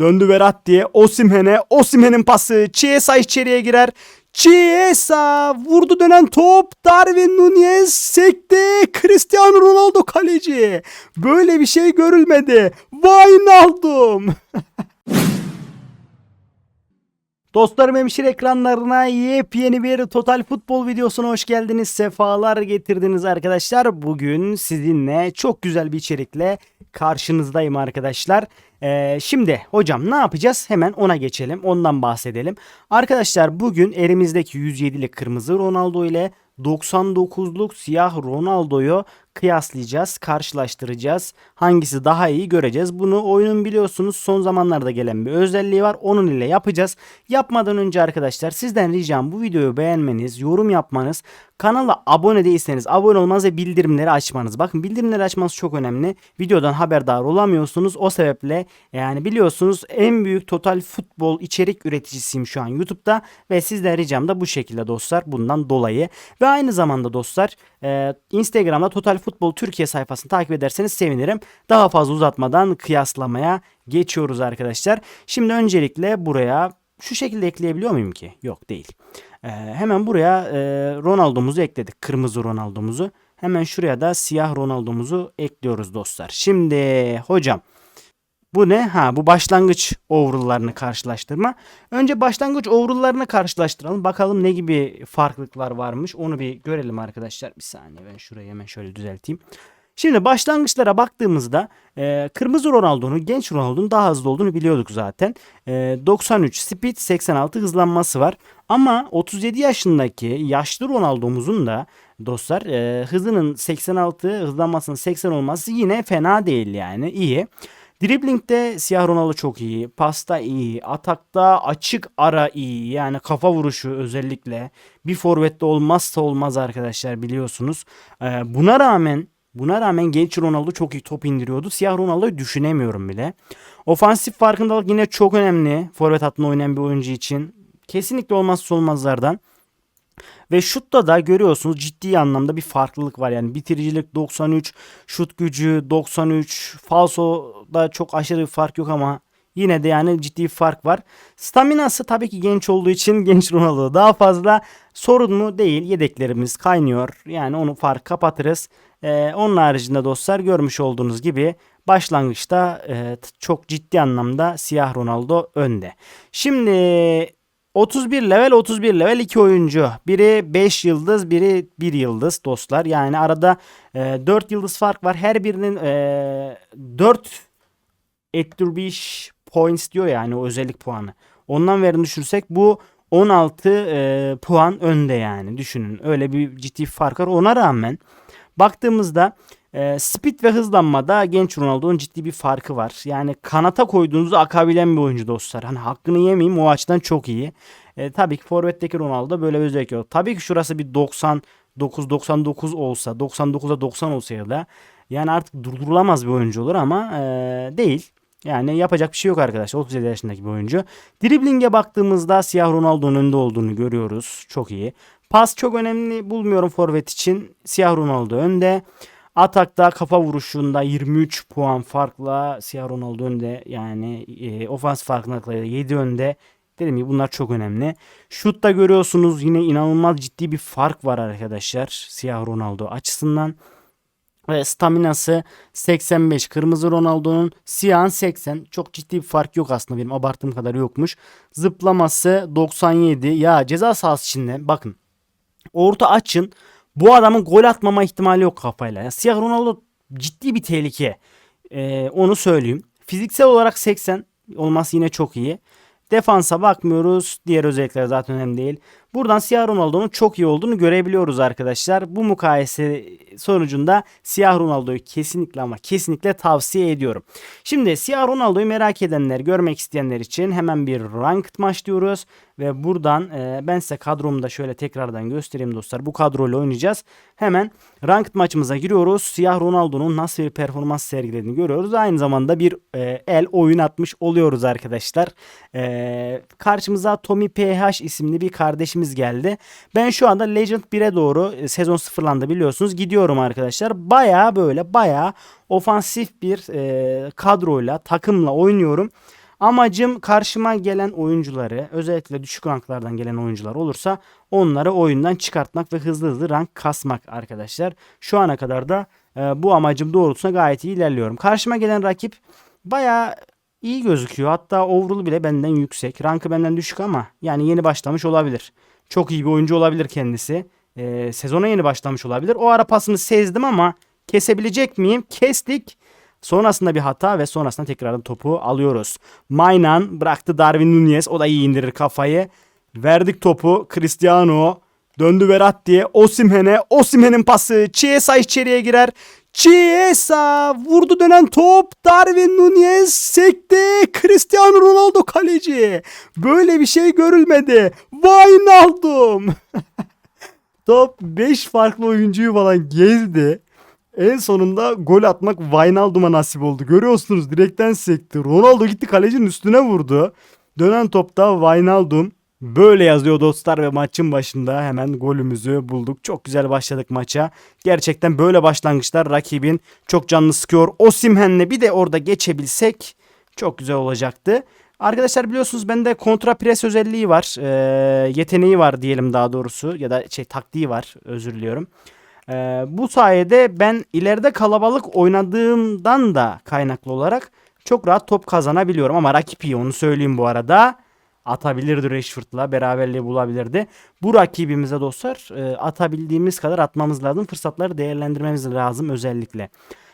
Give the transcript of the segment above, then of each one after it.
Döndü Verratti. Osimhen'e. Osimhen'in pası. Chiesa içeriye girer. Chiesa vurdu dönen top. Darwin Nunez sekti. Cristiano Ronaldo kaleci. Böyle bir şey görülmedi. Wijnaldum. Dostlarım hemşire ekranlarına yepyeni bir Total Futbol videosuna hoş geldiniz. Sefalar getirdiniz arkadaşlar. Bugün sizinle çok güzel bir içerikle karşınızdayım arkadaşlar. Ee, şimdi hocam ne yapacağız? Hemen ona geçelim. Ondan bahsedelim. Arkadaşlar bugün elimizdeki 107'lik kırmızı Ronaldo ile 99'luk siyah Ronaldo'yu kıyaslayacağız, karşılaştıracağız. Hangisi daha iyi göreceğiz. Bunu oyunun biliyorsunuz son zamanlarda gelen bir özelliği var. Onun ile yapacağız. Yapmadan önce arkadaşlar sizden ricam bu videoyu beğenmeniz, yorum yapmanız, kanala abone değilseniz abone olmanız ve bildirimleri açmanız. Bakın bildirimleri açmanız çok önemli. Videodan haberdar olamıyorsunuz. O sebeple yani biliyorsunuz en büyük total futbol içerik üreticisiyim şu an YouTube'da ve sizden ricam da bu şekilde dostlar bundan dolayı. Ve aynı zamanda dostlar e, Instagram'da Total Futbol Türkiye sayfasını takip ederseniz sevinirim. Daha fazla uzatmadan kıyaslamaya geçiyoruz arkadaşlar. Şimdi öncelikle buraya şu şekilde ekleyebiliyor muyum ki? Yok değil. Ee, hemen buraya e, Ronaldo'muzu ekledik. Kırmızı Ronaldo'muzu. Hemen şuraya da siyah Ronaldo'muzu ekliyoruz dostlar. Şimdi hocam bu ne? Ha bu başlangıç overall'larını karşılaştırma. Önce başlangıç overall'larını karşılaştıralım. Bakalım ne gibi farklılıklar varmış. Onu bir görelim arkadaşlar. Bir saniye ben şurayı hemen şöyle düzelteyim. Şimdi başlangıçlara baktığımızda e, kırmızı Ronaldo'nun genç Ronaldo'nun daha hızlı olduğunu biliyorduk zaten. E, 93 speed 86 hızlanması var. Ama 37 yaşındaki yaşlı Ronaldo'muzun da dostlar e, hızının 86 hızlanmasının 80 olması yine fena değil yani iyi. Dribling'de siyah Ronaldo çok iyi. Pasta iyi. Atakta açık ara iyi. Yani kafa vuruşu özellikle. Bir forvette olmazsa olmaz arkadaşlar biliyorsunuz. Ee, buna rağmen Buna rağmen genç Ronaldo çok iyi top indiriyordu. Siyah Ronaldo'yu düşünemiyorum bile. Ofansif farkındalık yine çok önemli. Forvet hattında oynayan bir oyuncu için. Kesinlikle olmazsa olmazlardan. Ve şutta da görüyorsunuz ciddi anlamda bir farklılık var. Yani bitiricilik 93, şut gücü 93, falsoda çok aşırı bir fark yok ama yine de yani ciddi bir fark var. Staminası tabii ki genç olduğu için genç Ronaldo daha fazla sorun mu değil. Yedeklerimiz kaynıyor. Yani onu fark kapatırız. Ee, onun haricinde dostlar görmüş olduğunuz gibi başlangıçta e, çok ciddi anlamda siyah Ronaldo önde. Şimdi 31 level 31 level iki oyuncu. Biri 5 yıldız biri 1 yıldız dostlar. Yani arada e, 4 yıldız fark var. Her birinin e, 4 ettirbiş points diyor yani o özellik puanı. Ondan verin düşürsek bu 16 e, puan önde yani düşünün. Öyle bir ciddi fark var. Ona rağmen baktığımızda e, speed ve hızlanmada genç Ronaldo'nun ciddi bir farkı var. Yani kanata koyduğunuzda akabilen bir oyuncu dostlar. Hani hakkını yemeyeyim o açıdan çok iyi. E, tabii ki forvetteki Ronaldo böyle bir özellik yok. Tabii ki şurası bir 99 99 olsa 99'a 90 olsa ya da yani artık durdurulamaz bir oyuncu olur ama e, değil. Yani yapacak bir şey yok arkadaşlar. 37 yaşındaki bir oyuncu. Dribling'e baktığımızda siyah Ronaldo'nun önünde olduğunu görüyoruz. Çok iyi. Pas çok önemli bulmuyorum forvet için. Siyah Ronaldo önde. Atakta kafa vuruşunda 23 puan farkla siyah Ronaldo önde. Yani e, ofans farkındalıkları 7 önde. Dedim ki bunlar çok önemli. Şutta görüyorsunuz yine inanılmaz ciddi bir fark var arkadaşlar. Siyah Ronaldo açısından. Ve staminası 85. Kırmızı Ronaldo'nun siyahın 80. Çok ciddi bir fark yok aslında benim abarttığım kadar yokmuş. Zıplaması 97. Ya ceza sahası içinde bakın. Orta açın. Bu adamın gol atmama ihtimali yok kafayla. Yani siyah Ronaldo ciddi bir tehlike. Ee, onu söyleyeyim. Fiziksel olarak 80 olması yine çok iyi. Defansa bakmıyoruz. Diğer özellikler zaten önemli değil. Buradan Siyah Ronaldo'nun çok iyi olduğunu görebiliyoruz arkadaşlar. Bu mukayese sonucunda Siyah Ronaldo'yu kesinlikle ama kesinlikle tavsiye ediyorum. Şimdi Siyah Ronaldo'yu merak edenler, görmek isteyenler için hemen bir ranked maç diyoruz. Ve buradan e, ben size kadromu da şöyle tekrardan göstereyim dostlar. Bu kadroyla oynayacağız. Hemen ranked maçımıza giriyoruz. Siyah Ronaldo'nun nasıl bir performans sergilediğini görüyoruz. Aynı zamanda bir e, el oyun atmış oluyoruz arkadaşlar. E, karşımıza Tommy PH isimli bir kardeşimiz geldi. Ben şu anda Legend 1'e doğru e, sezon sıfırlandı biliyorsunuz. Gidiyorum arkadaşlar. Baya böyle baya ofansif bir e, kadroyla takımla oynuyorum. Amacım karşıma gelen oyuncuları özellikle düşük ranklardan gelen oyuncular olursa onları oyundan çıkartmak ve hızlı hızlı rank kasmak arkadaşlar. Şu ana kadar da e, bu amacım doğrultusunda gayet iyi ilerliyorum. Karşıma gelen rakip baya iyi gözüküyor. Hatta overall bile benden yüksek. Rankı benden düşük ama yani yeni başlamış olabilir. Çok iyi bir oyuncu olabilir kendisi. E, sezona yeni başlamış olabilir. O ara pasını sezdim ama kesebilecek miyim? Kestik. Sonrasında bir hata ve sonrasında tekrardan topu alıyoruz. Maynan bıraktı Darwin Nunez. O da iyi indirir kafayı. Verdik topu. Cristiano döndü Verat diye. Osimhen'e. Osimhen'in pası. Chiesa içeriye girer. Chiesa vurdu dönen top. Darwin Nunez sekti. Cristiano Ronaldo kaleci. Böyle bir şey görülmedi. Wijnaldum. top 5 farklı oyuncuyu falan gezdi. En sonunda gol atmak Wijnaldum'a nasip oldu. Görüyorsunuz direkten sekti. Ronaldo gitti kalecinin üstüne vurdu. Dönen topta Wijnaldum. Böyle yazıyor dostlar ve maçın başında hemen golümüzü bulduk. Çok güzel başladık maça. Gerçekten böyle başlangıçlar rakibin çok canını sıkıyor. Osimhen'le bir de orada geçebilsek çok güzel olacaktı. Arkadaşlar biliyorsunuz bende kontra pres özelliği var. Ee, yeteneği var diyelim daha doğrusu ya da şey taktiği var özür diliyorum. Ee, bu sayede ben ileride kalabalık oynadığımdan da kaynaklı olarak çok rahat top kazanabiliyorum. Ama rakip iyi onu söyleyeyim bu arada. Atabilirdi Rashford'la beraberliği bulabilirdi. Bu rakibimize dostlar e, atabildiğimiz kadar atmamız lazım. Fırsatları değerlendirmemiz lazım özellikle.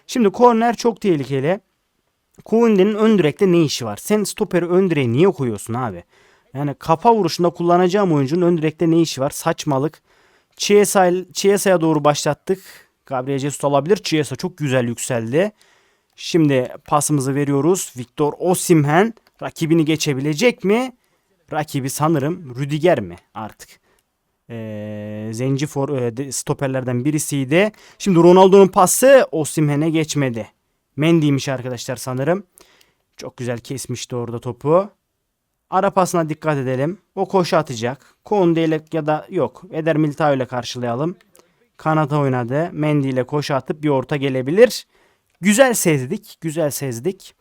Şimdi korner çok tehlikeli. Kounde'nin ön direkte ne işi var? Sen stoperi ön direğe niye koyuyorsun abi? Yani kafa vuruşunda kullanacağım oyuncunun ön direkte ne işi var? Saçmalık. Chiesa, Chiesa'ya doğru başlattık. Gabriel Jesus alabilir. Chiesa çok güzel yükseldi. Şimdi pasımızı veriyoruz. Victor Osimhen rakibini geçebilecek mi? Rakibi sanırım Rüdiger mi artık? Ee, zenci for, e, stoperlerden birisiydi. Şimdi Ronaldo'nun pası Osimhen'e geçmedi. Mendy'ymiş arkadaşlar sanırım. Çok güzel kesmişti orada topu. Ara pasına dikkat edelim. O koşu atacak. Konde ile ya da yok. Eder Militao ile karşılayalım. Kanata oynadı. Mendy ile koşu atıp bir orta gelebilir. Güzel sezdik. Güzel sezdik.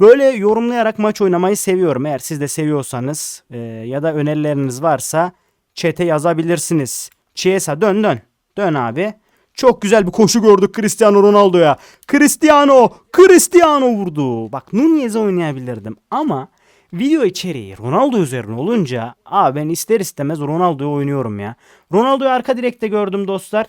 Böyle yorumlayarak maç oynamayı seviyorum. Eğer siz de seviyorsanız e, ya da önerileriniz varsa chat'e yazabilirsiniz. Chiesa dön dön. Dön abi. Çok güzel bir koşu gördük Cristiano Ronaldo'ya. Cristiano, Cristiano vurdu. Bak Nunez'e oynayabilirdim ama video içeriği Ronaldo üzerine olunca abi ben ister istemez Ronaldo'yu oynuyorum ya. Ronaldo'yu arka direkte gördüm dostlar.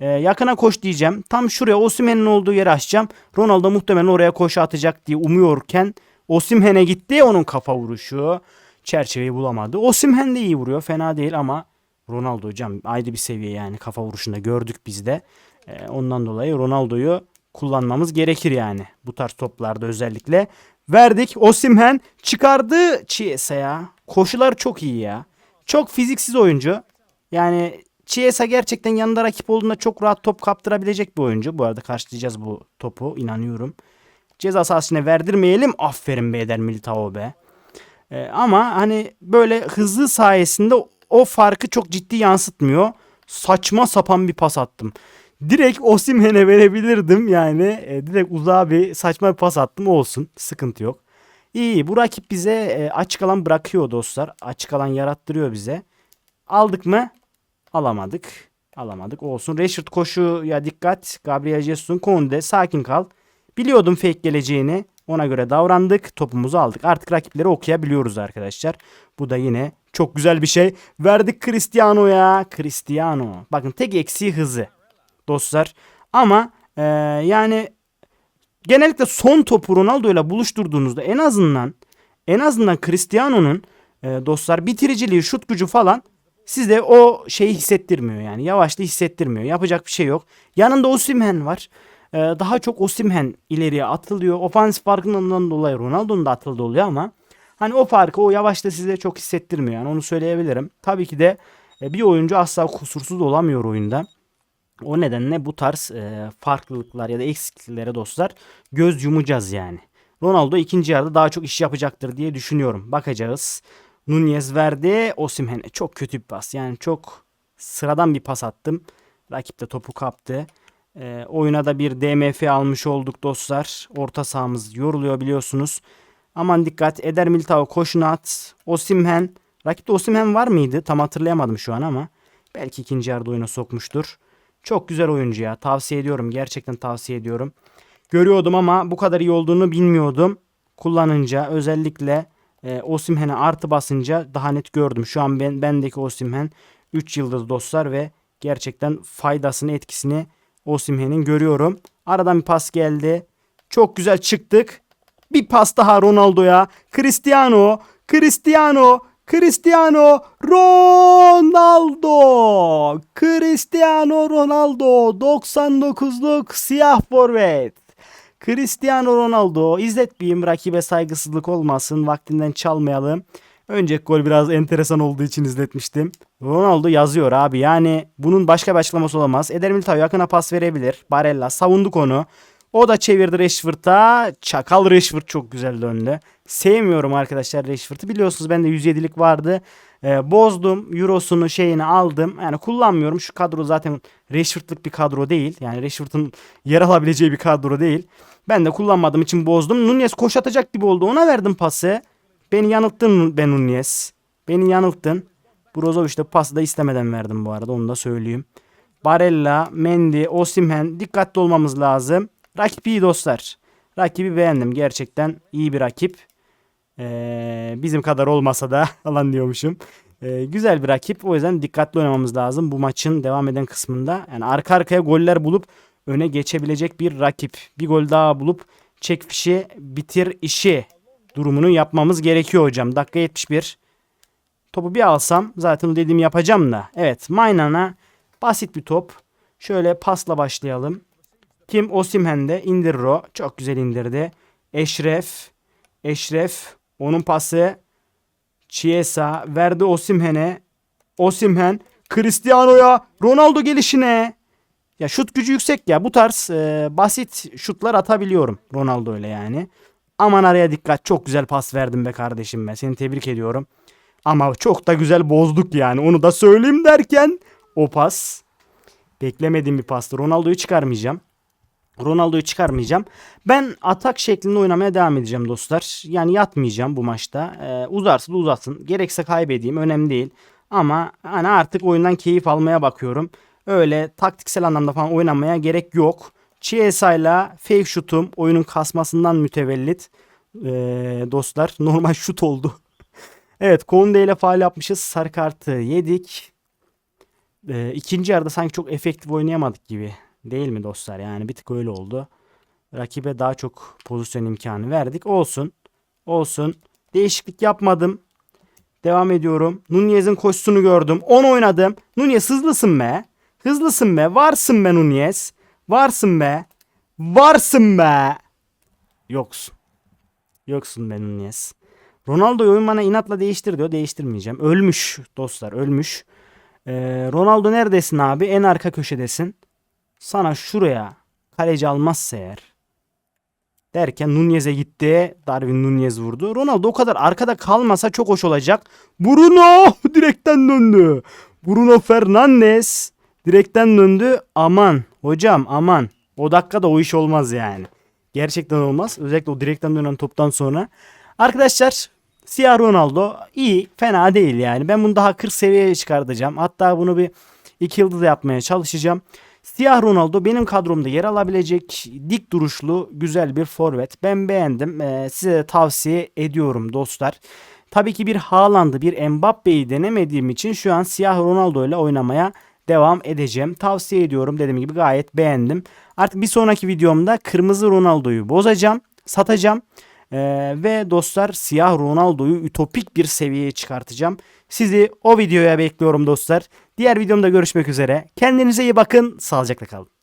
Ee, yakına koş diyeceğim. Tam şuraya Osimhen'in olduğu yeri açacağım. Ronaldo muhtemelen oraya koşu atacak diye umuyorken Osimhen'e gitti onun kafa vuruşu. Çerçeveyi bulamadı. Osimhen de iyi vuruyor. Fena değil ama Ronaldo hocam ayrı bir seviye yani kafa vuruşunda gördük biz de. Ee, ondan dolayı Ronaldo'yu kullanmamız gerekir yani. Bu tarz toplarda özellikle. Verdik. Osimhen çıkardı Chiesa'ya. Koşular çok iyi ya. Çok fiziksiz oyuncu. Yani Chiesa gerçekten yanında rakip olduğunda çok rahat top kaptırabilecek bir oyuncu. Bu arada karşılayacağız bu topu inanıyorum. Ceza sahasına verdirmeyelim. Aferin be Eder Militao be. Ee, ama hani böyle hızlı sayesinde o farkı çok ciddi yansıtmıyor. Saçma sapan bir pas attım. Direkt Osimhen'e verebilirdim yani. E, direkt uzağa bir saçma bir pas attım olsun. Sıkıntı yok. İyi bu rakip bize e, açık alan bırakıyor dostlar. Açık alan yarattırıyor bize. Aldık mı? Alamadık. Alamadık olsun. Rashford koşuya dikkat. Gabriel Jesus'un Konde sakin kal. Biliyordum fake geleceğini. Ona göre davrandık. Topumuzu aldık. Artık rakipleri okuyabiliyoruz arkadaşlar. Bu da yine çok güzel bir şey. Verdik Cristiano'ya. Cristiano. Bakın tek eksiği hızı. Dostlar. Ama e, yani genellikle son topu Ronaldo ile buluşturduğunuzda en azından en azından Cristiano'nun e, dostlar bitiriciliği, şut gücü falan sizde o şeyi hissettirmiyor yani. Yavaşlığı hissettirmiyor. Yapacak bir şey yok. Yanında Osimhen var. Ee, daha çok Osimhen ileriye atılıyor. Ofansif farkından dolayı Ronaldo'nun da atıldı oluyor ama hani o farkı o yavaşta size çok hissettirmiyor. Yani onu söyleyebilirim. Tabii ki de e, bir oyuncu asla kusursuz olamıyor oyunda. O nedenle bu tarz e, farklılıklar ya da eksikliklere dostlar göz yumacağız yani. Ronaldo ikinci yarıda daha çok iş yapacaktır diye düşünüyorum. Bakacağız. Nunez verdi. Osimhen'e çok kötü bir pas. Yani çok sıradan bir pas attım. Rakip de topu kaptı. E, oyuna da bir DMF almış olduk dostlar. Orta sahamız yoruluyor biliyorsunuz. Aman dikkat. Eder Militao Koşnat. Osimhen. Rakipte Osimhen var mıydı? Tam hatırlayamadım şu an ama. Belki ikinci yarıda oyuna sokmuştur. Çok güzel oyuncu ya. Tavsiye ediyorum. Gerçekten tavsiye ediyorum. Görüyordum ama bu kadar iyi olduğunu bilmiyordum. Kullanınca özellikle e, Osimhen'e artı basınca daha net gördüm. Şu an ben bendeki Osimhen 3 yıldız dostlar ve gerçekten faydasını etkisini Osimhen'in görüyorum. Aradan bir pas geldi. Çok güzel çıktık. Bir pas daha Ronaldo'ya. Cristiano, Cristiano, Cristiano Ronaldo. Cristiano Ronaldo 99'luk siyah forvet. Cristiano Ronaldo izletmeyeyim rakibe saygısızlık olmasın vaktinden çalmayalım. Önceki gol biraz enteresan olduğu için izletmiştim. Ronaldo yazıyor abi yani bunun başka bir açıklaması olamaz. Eder Militao yakına pas verebilir. Barella savunduk onu. O da çevirdi Rashford'a. Çakal Rashford çok güzel döndü. Sevmiyorum arkadaşlar Rashford'u. Biliyorsunuz bende 107'lik vardı. Ee, bozdum. Eurosunu şeyini aldım. Yani kullanmıyorum. Şu kadro zaten Rashford'lık bir kadro değil. Yani Rashford'un yer alabileceği bir kadro değil. Ben de kullanmadığım için bozdum. Nunez koş atacak gibi oldu. Ona verdim pası. Beni yanılttın ben Nunez. Beni yanılttın. Brozovic de pası da istemeden verdim bu arada. Onu da söyleyeyim. Barella, Mendy, Osimhen dikkatli olmamız lazım. Rakip iyi dostlar. Rakibi beğendim. Gerçekten iyi bir rakip. Ee, bizim kadar olmasa da alan diyormuşum. Ee, güzel bir rakip. O yüzden dikkatli oynamamız lazım bu maçın devam eden kısmında. Yani arka arkaya goller bulup öne geçebilecek bir rakip. Bir gol daha bulup çek fişi bitir işi durumunu yapmamız gerekiyor hocam. Dakika 71. Topu bir alsam zaten dediğimi yapacağım da. Evet Maynan'a basit bir top. Şöyle pasla başlayalım. Kim Osimhen'de indirir o. Çok güzel indirdi. Eşref. Eşref. Onun pası. Chiesa verdi Osimhen'e. Osimhen. Cristiano'ya. Ronaldo gelişine. Ya şut gücü yüksek ya. Bu tarz e, basit şutlar atabiliyorum. Ronaldo öyle yani. Aman araya dikkat. Çok güzel pas verdim be kardeşim ben. Seni tebrik ediyorum. Ama çok da güzel bozduk yani. Onu da söyleyeyim derken o pas. Beklemediğim bir pastı. Ronaldo'yu çıkarmayacağım. Ronaldo'yu çıkarmayacağım. Ben atak şeklinde oynamaya devam edeceğim dostlar. Yani yatmayacağım bu maçta. Ee, uzarsa da uzasın. Gerekse kaybedeyim önemli değil. Ama hani artık oyundan keyif almaya bakıyorum. Öyle taktiksel anlamda falan oynamaya gerek yok. Chiesa'yla fake şutum oyunun kasmasından mütevellit. Ee, dostlar normal şut oldu. evet Konde ile faal yapmışız. Sarı kartı yedik. Ee, ikinci yarıda sanki çok efektif oynayamadık gibi. Değil mi dostlar? Yani bir tık öyle oldu. Rakibe daha çok pozisyon imkanı verdik. Olsun. Olsun. Değişiklik yapmadım. Devam ediyorum. Nunez'in koşusunu gördüm. 10 oynadım. Nunez hızlısın be. Hızlısın be. Varsın be Nunez. Varsın be. Varsın be. Yoksun. Yoksun be Nunez. Ronaldo'yu oyun bana inatla değiştir diyor. Değiştirmeyeceğim. Ölmüş dostlar. Ölmüş. Ee, Ronaldo neredesin abi? En arka köşedesin. Sana şuraya kaleci almazsa eğer derken Nunez'e gitti. Darwin Nunez vurdu. Ronaldo o kadar arkada kalmasa çok hoş olacak. Bruno direkten döndü. Bruno Fernandes direkten döndü. Aman hocam aman. O dakikada o iş olmaz yani. Gerçekten olmaz. Özellikle o direkten dönen toptan sonra. Arkadaşlar Siyah Ronaldo iyi. Fena değil yani. Ben bunu daha 40 seviyeye çıkartacağım. Hatta bunu bir 2 yıldız yapmaya çalışacağım. Siyah Ronaldo benim kadromda yer alabilecek dik duruşlu güzel bir forvet. Ben beğendim. Ee, size de tavsiye ediyorum dostlar. Tabii ki bir Haaland'ı bir Mbappe'yi denemediğim için şu an siyah Ronaldo ile oynamaya devam edeceğim. Tavsiye ediyorum. Dediğim gibi gayet beğendim. Artık bir sonraki videomda kırmızı Ronaldo'yu bozacağım. Satacağım. Ee, ve dostlar siyah Ronaldo'yu ütopik bir seviyeye çıkartacağım. Sizi o videoya bekliyorum dostlar. Diğer videomda görüşmek üzere. Kendinize iyi bakın. Sağlıcakla kalın.